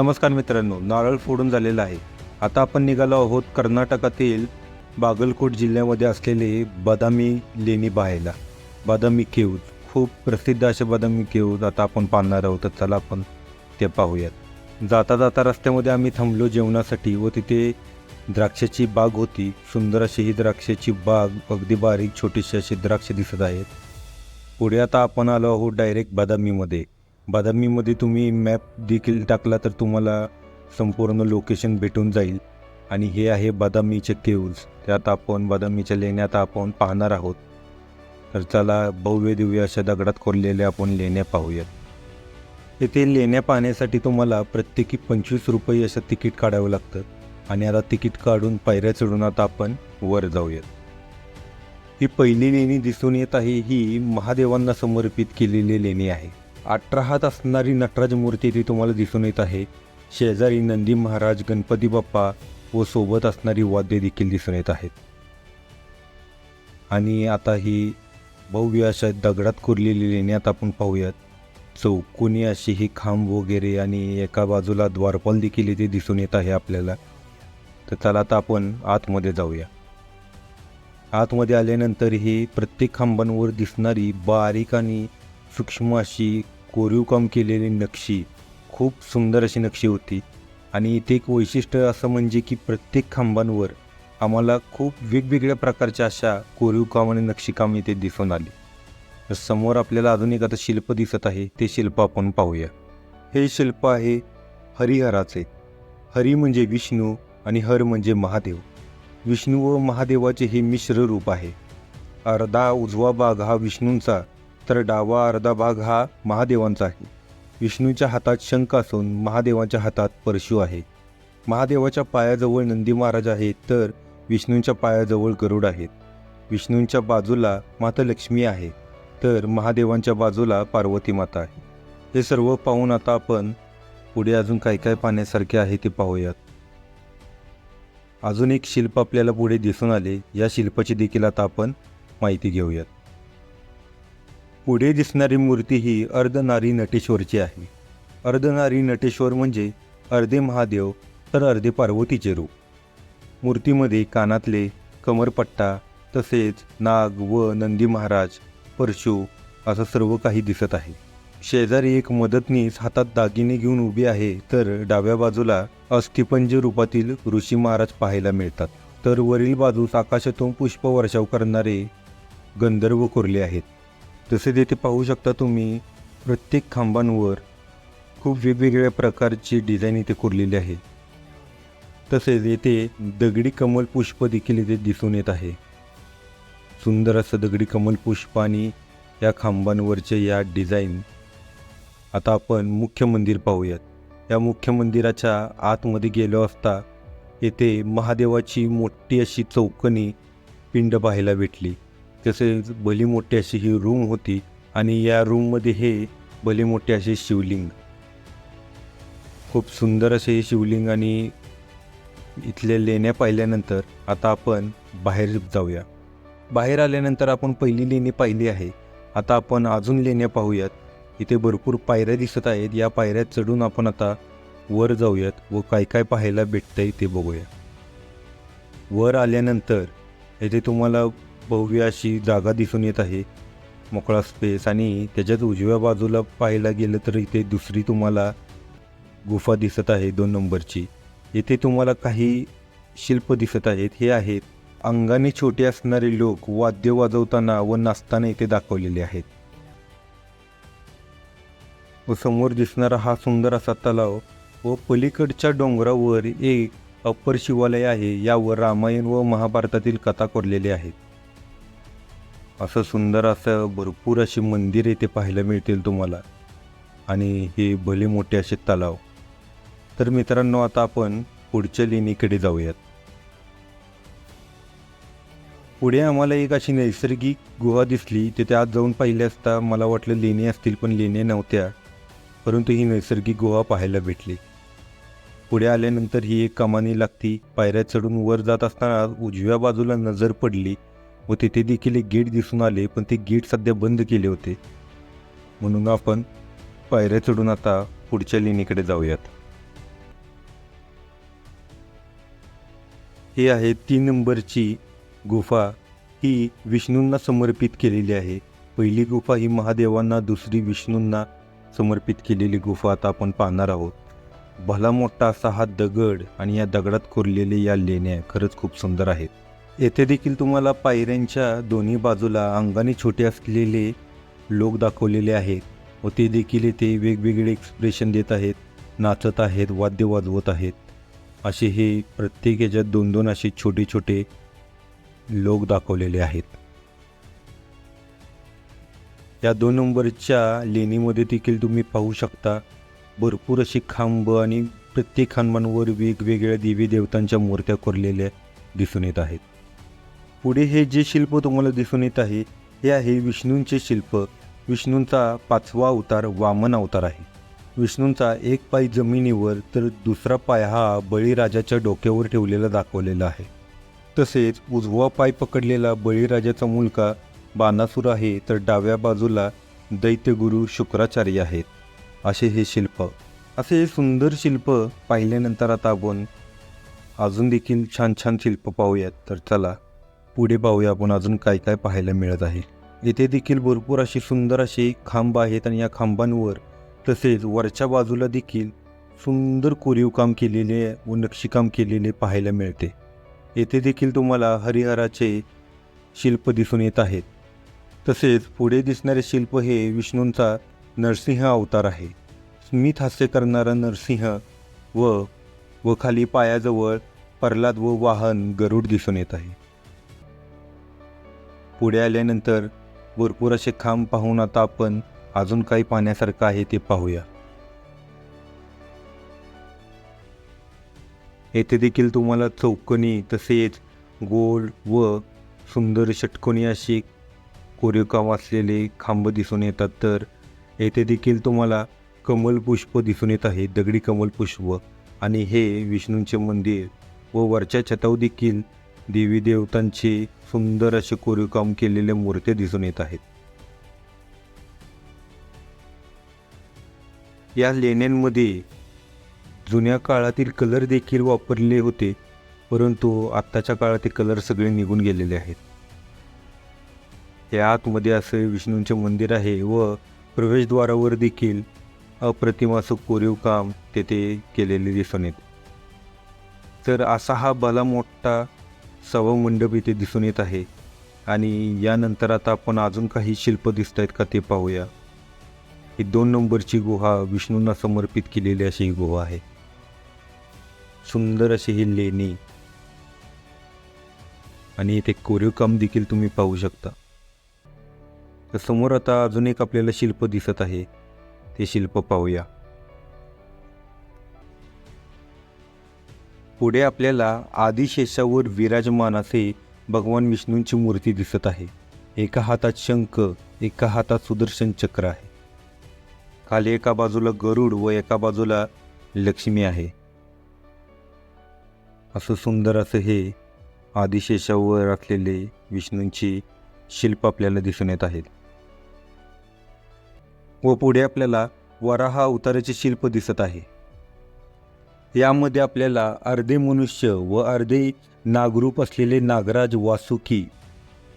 नमस्कार मित्रांनो नारळ फोडून झालेला आहे. आता आपण निघालो आहोत कर्नाटकातील बागलकोट जिल्ह्यामध्ये असलेले बदामी लेणी पाहायला. बदामी केव्ज खूप प्रसिद्ध असे बदामी केव्ज आता आपण पाहणार आहोत. तर चला आपण ते पाहूयात. जाता जाता रस्त्यामध्ये आम्ही थांबलो जेवणासाठी व तिथे द्राक्षाची बाग होती. सुंदर अशी ही द्राक्षाची बाग अगदी बारीक छोटीशी अशी द्राक्ष दिसत आहेत. पुढे आता आपण आलो आहोत डायरेक्ट बदामीमध्ये. बदामीमध्ये तुम्ही मॅप देखील टाकला तर तुम्हाला संपूर्ण लोकेशन भेटून जाईल. आणि हे आहे बदामीचे केव्ज. त्यात आपण बदामीच्या लेण्यात आपण पाहणार आहोत. तर चला भव्य दिव्य अशा दगडात कोरलेल्या आपण लेण्या पाहूयात. येथे लेण्या पाहण्यासाठी तुम्हाला प्रत्येकी पंचवीस रुपये असं तिकीट काढावं लागतं आणि आता तिकीट काढून पायऱ्या चढून आता आपण वर जाऊयात. ही पहिली लेणी दिसून येत आहे. ही महादेवांना समर्पित केलेली लेणी आहे. अठरा हात असणारी नटराज मूर्ती ती तुम्हाला दिसून येत आहे. शेजारी नंदी महाराज गणपती बाप्पा व सोबत असणारी वाद्य देखील दिसून येत आहेत. आणि आता ही भव्य अशा दगडात कोरलेली लेण्यात आपण पाहूयात. चौकोनी अशी ही खांब वगैरे आणि एका बाजूला द्वारपाल देखील इथे दिसून येत आहे आपल्याला. तर चला आता आपण आतमध्ये जाऊया. आतमध्ये आल्यानंतर ही प्रत्येक खांबांवर दिसणारी बारीक आणि सूक्ष्म अशी कोरीव काम केलेली नक्षी खूप सुंदर अशी नक्षी होती. आणि इथे एक वैशिष्ट्य असं म्हणजे की प्रत्येक खांबांवर आम्हाला खूप वेगवेगळ्या प्रकारच्या अशा कोरीव काम आणि नक्षीकाम इथे दिसून आली. तर समोर आपल्याला अजून एक आता शिल्प दिसत आहे ते शिल्प आपण पाहूया. हे शिल्प आहे हरिहराचे. हरी म्हणजे विष्णू आणि हर म्हणजे महादेव. विष्णू व महादेवाचे हे मिश्र रूप आहे. अर्धा उजवा भाग हा विष्णूंचा तर डावा अर्धा भाग हा महादेवांचा आहे. विष्णूच्या हातात शंख असून महादेवाच्या हातात परशु आहे. महादेवाच्या पायाजवळ नंदी महाराज आहेत तर विष्णूंच्या पायाजवळ गरुड आहेत. विष्णूंच्या बाजूला माता लक्ष्मी आहे तर महादेवांच्या बाजूला पार्वती माता आहे. हे सर्व पाहून आता आपण पुढे अजून काय काय पाहण्यासारखे आहे ते पाहूयात. अजून एक शिल्प आपल्याला पुढे दिसून आले या शिल्पाची देखील आता आपण माहिती घेऊयात. पुढे दिसणारी मूर्ती ही अर्धनारी नटेश्वरची आहे. अर्धनारी नटेश्वर म्हणजे अर्धे महादेव तर अर्धे पार्वतीचे रूप. मूर्तीमध्ये कानातले कमरपट्टा तसेच नाग व नंदी महाराज परशु असं सर्व काही दिसत आहे. शेजारी एक मदतनीस हातात दागिने घेऊन उभी आहे तर डाव्या बाजूला अस्थिपंज रूपातील ऋषी महाराज पाहायला मिळतात. तर वरील बाजूस आकाशातून पुष्पवर्षाव करणारे गंधर्व कोरले आहेत. तसेच येथे पाहू शकता तुम्ही प्रत्येक खांबांवर खूप वेगवेगळ्या प्रकारची डिझाईन इथे कोरलेली आहे. तसेच येथे दगडी कमल पुष्प देखील इथे दिसून येत आहे. सुंदर असं दगडी कमल पुष्प आणि या खांबांवरचे या डिझाईन आता आपण मुख्य मंदिर पाहूयात. या मुख्य मंदिराच्या आतमध्ये गेलो असता येथे महादेवाची मोठी अशी चौकनी पिंड पाहायला भेटली. तसेच भली मोठी अशी ही रूम होती आणि या रूममध्ये हे भले मोठे असे शिवलिंग. खूप सुंदर असे हे शिवलिंग आणि इथले लेण्या पाहिल्यानंतर आता आपण बाहेर जाऊया. बाहेर आल्यानंतर आपण पहिली लेणी पाहिली आहे. आता आपण अजून लेण्या पाहूयात. इथे भरपूर पायऱ्या दिसत आहेत. या पायऱ्या चढून आपण आता वर जाऊयात व काय काय पाहायला भेटतंय ते बघूया. वर आल्यानंतर येथे तुम्हाला भव्य अशी जागा दिसून येत आहे. मोकळा स्पेस आणि त्याच्याच उजव्या बाजूला पाहायला गेलं तर इथे दुसरी तुम्हाला गुफा दिसत आहे दोन नंबरची. येथे तुम्हाला काही शिल्प दिसत आहेत. हे आहेत अंगाने छोटे असणारे लोक वाद्य वाजवताना व नाचताना इथे दाखवलेले आहेत. व समोर दिसणारा हा सुंदर असा तलाव व पलीकडच्या डोंगरावर एक अप्पर शिवालय आहे. यावर रामायण व महाभारतातील कथा कोरलेल्या आहेत. असं सुंदर असं भरपूर अशी मंदिर इथे पाहायला मिळतील तुम्हाला. आणि हे भले मोठे असे तलाव. तर मित्रांनो आता आपण पुढच्या लेणीकडे जाऊयात. पुढे आम्हाला एक अशी नैसर्गिक गुहा दिसली. तिथे आत जाऊन पाहिले असता मला वाटलं लेणी असतील पण लेण्या नव्हत्या. परंतु ही नैसर्गिक गुहा पाहायला भेटली. पुढे आल्यानंतर ही एक कमानी लागती. पायऱ्या चढून वर जात असताना उजव्या बाजूला नजर पडली. व तिथे देखील एक गेट दिसून आले पण ते गेट सध्या बंद केले होते. म्हणून आपण पायऱ्या चढून आता पुढच्या लेणीकडे जाऊयात. हे आहे तीन नंबरची गुफा. ही विष्णूंना समर्पित केलेली आहे. पहिली गुफा ही महादेवांना दुसरी विष्णूंना समर्पित केलेली गुफा आता आपण पाहणार आहोत. भला मोठा असा हा दगड आणि या दगडात कोरलेले या लेण्या खरंच खूप सुंदर आहेत. येथे देखील तुम्हाला पायऱ्यांच्या दोन्ही बाजूला अंगाने छोटे असलेले लोक दाखवलेले आहेत व ते देखील येथे वेगवेगळे एक्सप्रेशन देत आहेत नाचत आहेत वाद्य वाजवत आहेत. असे हे प्रत्येक याच्यात दोन दोन असे छोटे छोटे लोक दाखवलेले आहेत. या दोन नंबरच्या लेणीमध्ये देखील तुम्ही पाहू शकता भरपूर अशी खांब आणि प्रत्येक खांबांवर वेगवेगळ्या देवी देवतांच्या मूर्त्या कोरलेल्या दिसून येत आहेत. पुढे हे जे शिल्प तुम्हाला दिसून येत आहे हे आहे विष्णूंचे शिल्प. विष्णूंचा पाचवा अवतार वामन अवतार आहे. विष्णूंचा एक पाय जमिनीवर तर दुसरा पाय हा बळीराजाच्या डोक्यावर ठेवलेला दाखवलेला आहे. तसेच उजवा पाय पकडलेला बळीराजाचा मुलगा बाणासूर आहे तर डाव्या बाजूला दैत्यगुरु शुक्राचार्य आहेत. असे हे शिल्प. असे हे सुंदर शिल्प पाहिल्यानंतर आता आपण अजून देखील छान छान शिल्प पाहूयात. तर चला पुढे पाहूया आपण अजून काय काय पाहायला मिळत आहे. येथे देखील भरपूर अशी सुंदर अशी खांब आहेत आणि या खांबांवर तसेच वरच्या बाजूला देखील सुंदर कोरीव काम केलेले व नक्षीकाम केलेले पाहायला मिळते. येथे देखील तुम्हाला हरिहराचे शिल्प दिसून येत आहेत. तसेच पुढे दिसणारे शिल्प हे विष्णूंचा नरसिंह अवतार आहे. स्मित हास्य करणारा नरसिंह व व खाली पायाजवळ प्रल्हाद व वाहन गरुड दिसून येत आहे. पुढे आल्यानंतर भरपूर असे खांब पाहून आता आपण अजून काही पाहण्यासारखं आहे ते पाहूया. येथे देखील तुम्हाला चौकणी तसेच गोल व सुंदर षटकोनी अशी कोरीवकाम असलेले खांब दिसून येतात. तर येथे देखील तुम्हाला कमलपुष्प दिसून येत आहे दगडी कमलपुष्प आणि हे विष्णूंचे मंदिर व वरच्या छतावदेखील देवी देवतांचे सुंदर असे कोरीवकाम केलेल्या मूर्त्या दिसून येत आहेत. या लेण्यांमध्ये जुन्या काळातील कलर देखील वापरले होते परंतु आत्ताच्या काळात ते कलर सगळे निघून गेलेले आहेत. या आतमध्ये असं विष्णूंचे मंदिर आहे व प्रवेशद्वारावर देखील अप्रतिम असं कोरीव काम तेथे केलेले दिसून येत. तर असा हा भला मोठा मंडप इथे दिसून येत आहे. आणि यानंतर आता आपण अजून काही शिल्प दिसत आहेत का ते पाहूया. ही दोन नंबरची गुहा विष्णूंना समर्पित केलेली अशी ही गुहा आहे. सुंदर अशी ही लेणी. आणि इथे कोरीव काम देखील तुम्ही पाहू शकता. तर समोर आता अजून एक आपल्याला शिल्प दिसत आहे. ते शिल्प पाहूया. पुढे आपल्याला आदिशेषावर विराजमान असे भगवान विष्णूंची मूर्ती दिसत आहे. एका हातात शंख एका हातात सुदर्शन चक्र आहे. खाली एका बाजूला गरुड व एका बाजूला लक्ष्मी आहे. असं सुंदर असं हे आदिशेषावर असलेले विष्णूंची शिल्प आपल्याला दिसून येत आहेत. व पुढे आपल्याला वराहा अवताराचे शिल्प दिसत आहे. यामध्ये आपल्याला अर्धे मनुष्य व अर्धे नागरूप असलेले नागराज वासुकी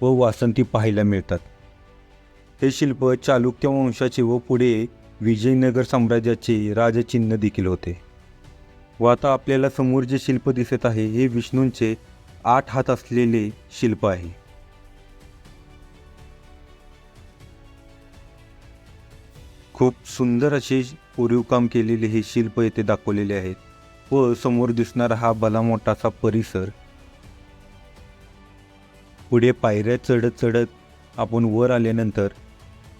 व वासंती पाहायला मिळतात. हे शिल्प चालुक्य वंशाचे व पुढे विजयनगर साम्राज्याचे राजचिन्ह देखील होते. व आता आपल्याला समोर जे शिल्प दिसत आहे हे विष्णूंचे आठ हात असलेले शिल्प आहे. खूप सुंदर असे कोरीवकाम केलेले हे शिल्प येथे दाखवलेले आहेत. व समोर दिसणारा हा भला मोठासा परिसर. पुढे पायऱ्या चढत चढत आपण वर आल्यानंतर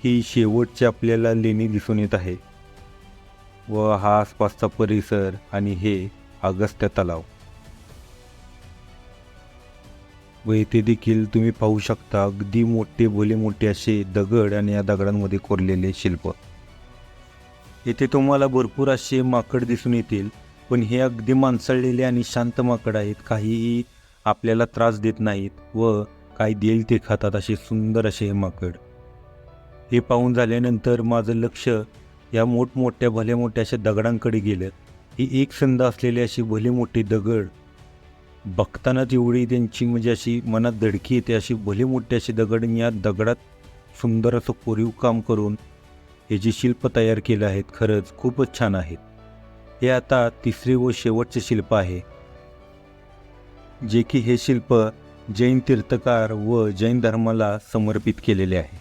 ही शेवटची आपल्याला लेणी दिसून येत आहे. व हा आसपासचा परिसर आणि हे अगस्त्य तलाव. व येथे देखील तुम्ही पाहू शकता अगदी मोठे भले मोठे असे दगड आणि या दगडांमध्ये कोरलेले शिल्प. येथे तुम्हाला भरपूर असे माकड दिसून येतील. पण हे अगदी माणसळलेले आणि शांत माकड आहेत. काहीही आपल्याला त्रास देत नाहीत व काही देईल ते खातात असे सुंदर असे हे माकड. हे पाहून झाल्यानंतर माझं लक्ष या मोठमोठ्या भल्या मोठ्या अशा दगडांकडे गेलं. ही एक संध असलेली अशी भले मोठी दगड. बघताना तेवढी त्यांची म्हणजे अशी मनात धडकी येते. अशी भले मोठी अशी दगड या दगडात सुंदर असं कोरीव काम करून हे जे शिल्प तयार केलं आहेत. खरंच खूपच छान आहेत. हे आता तिसरे व शेवटचे शिल्प आहे जे की हे शिल्प जैन तीर्थकार व जैन धर्माला समर्पित केलेले आहे.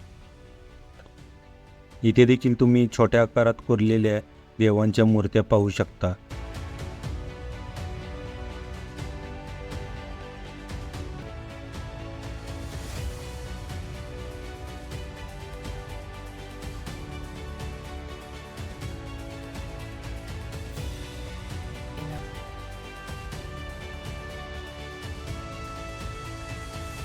इथे देखील तुम्ही छोट्या आकारात कोरलेल्या देवांच्या मूर्त्या पाहू शकता.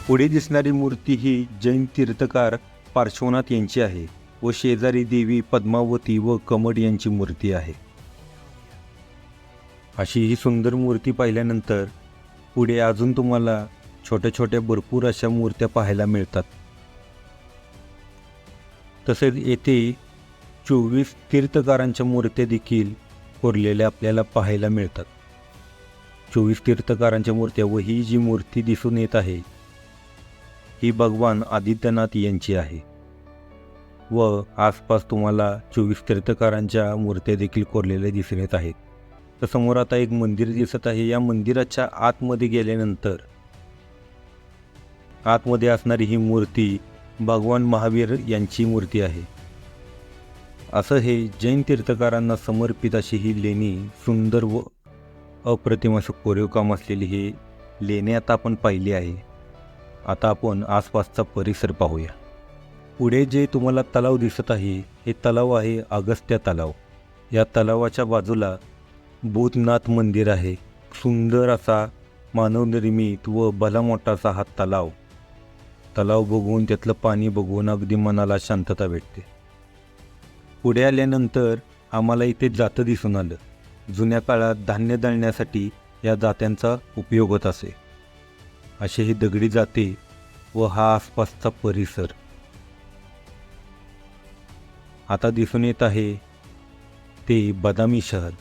पुढे दिसणारी मूर्ती ही जैन तीर्थकार पार्श्वनाथ यांची आहे व शेजारी देवी पद्मावती व कमड यांची मूर्ती आहे. अशी ही सुंदर मूर्ती पाहिल्यानंतर पुढे अजून तुम्हाला छोट्या छोट्या भरपूर अशा मूर्त्या पाहायला मिळतात. तसेच येथे चोवीस तीर्थकारांच्या मूर्त्या देखील कोरलेल्या आपल्याला पाहायला मिळतात. चोवीस तीर्थकारांच्या मूर्त्या व ही जी मूर्ती दिसून येत आहे ही भगवान आदित्यनाथ यांची आहे. व आसपास तुम्हाला चोवीस तीर्थकारांच्या मूर्त्या देखील कोरलेल्या दिसून येत आहेत. तर समोर आता एक मंदिर दिसत आहे. या मंदिराच्या आतमध्ये गेल्यानंतर आतमध्ये असणारी ही मूर्ती भगवान महावीर यांची मूर्ती आहे. असं हे जैन तीर्थकारांना समर्पित अशी ही लेणी सुंदर व अप्रतिम असं कोरीवकाम असलेली ही लेणी आता आपण पाहिली आहे. आता आपण आसपासचा परिसर पाहूया. पुढे जे तुम्हाला तलाव दिसत आहे हे तलाव आहे अगस्त्या तलाव. या तलावाच्या बाजूला भूतनाथ मंदिर आहे. सुंदर असा मानवनिर्मित व भला मोठा असा हा तलाव. तलाव बघून त्यातलं पाणी बघून अगदी मनाला शांतता भेटते. पुढे आल्यानंतर आम्हाला इथे जातं दिसून आलं. जुन्या काळात धान्य दळण्यासाठी या जात्यांचा उपयोग होत असे. असे ही दगडी जाते व हा आसपासचा परिसर. आता दिसून येत आहे ते बदामी शहर.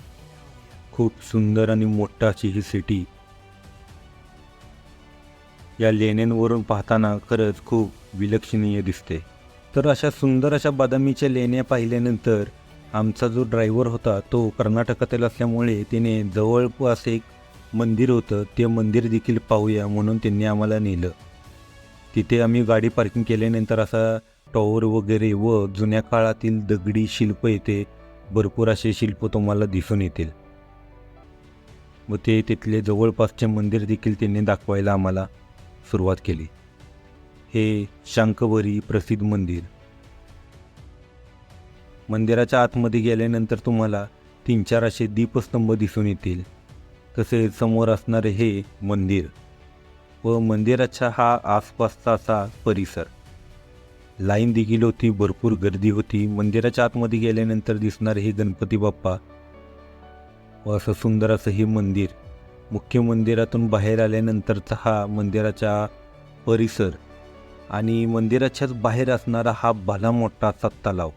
खूप सुंदर आणि मोठा अशी ही सिटी. या लेण्यांवरून पाहताना खरंच खूप विलक्षणीय दिसते. तर अशा सुंदर अशा बदामीच्या लेण्या पाहिल्यानंतर आमचा जो ड्रायव्हर होता तो कर्नाटकातील असल्यामुळे तिने जवळपास एक मंदिर होतं ते मंदिर देखील पाहूया म्हणून त्यांनी आम्हाला नेलं. तिथे आम्ही गाडी पार्किंग केल्यानंतर असा टॉवर वगैरे व जुन्या काळातील दगडी शिल्प येते भरपूर असे शिल्प तुम्हाला दिसून येतील. व ते तिथले जवळपासचे मंदिर देखील त्यांनी दाखवायला आम्हाला सुरुवात केली. हे शांकवरी प्रसिद्ध मंदिर. मंदिराच्या आतमध्ये गेल्यानंतर तुम्हाला तीन चार असे दीपस्तंभ दिसून येतील. तसेच समोर असणारे हे मंदिर व मंदिराच्या हा आसपासचा असा परिसर. लाईन देखील होती भरपूर गर्दी होती. मंदिराच्या आतमध्ये गेल्यानंतर दिसणारे हे गणपती बाप्पा व असं सुंदर असं हे मंदिर मुख्य मंदिरातून बाहेर आल्यानंतरचा हा मंदिराचा परिसर आणि मंदिराच्याच बाहेर असणारा हा भला मोठा असा तलाव.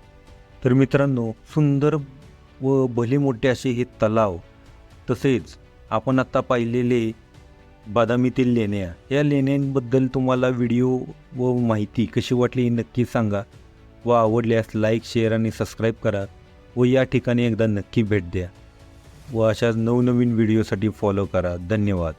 तर मित्रांनो सुंदर व भले मोठे असे हे तलाव तसेच आपण आत्ता पाहिलेले बदामीतील लेण्या या लेण्यांबद्दल तुम्हाला व्हिडिओ व माहिती कशी वाटली हे नक्की सांगा व आवडल्यास लाईक शेअर आणि सबस्क्राईब करा व या ठिकाणी एकदा नक्की भेट द्या. व अशा नवनवीन व्हिडिओसाठी फॉलो करा. धन्यवाद.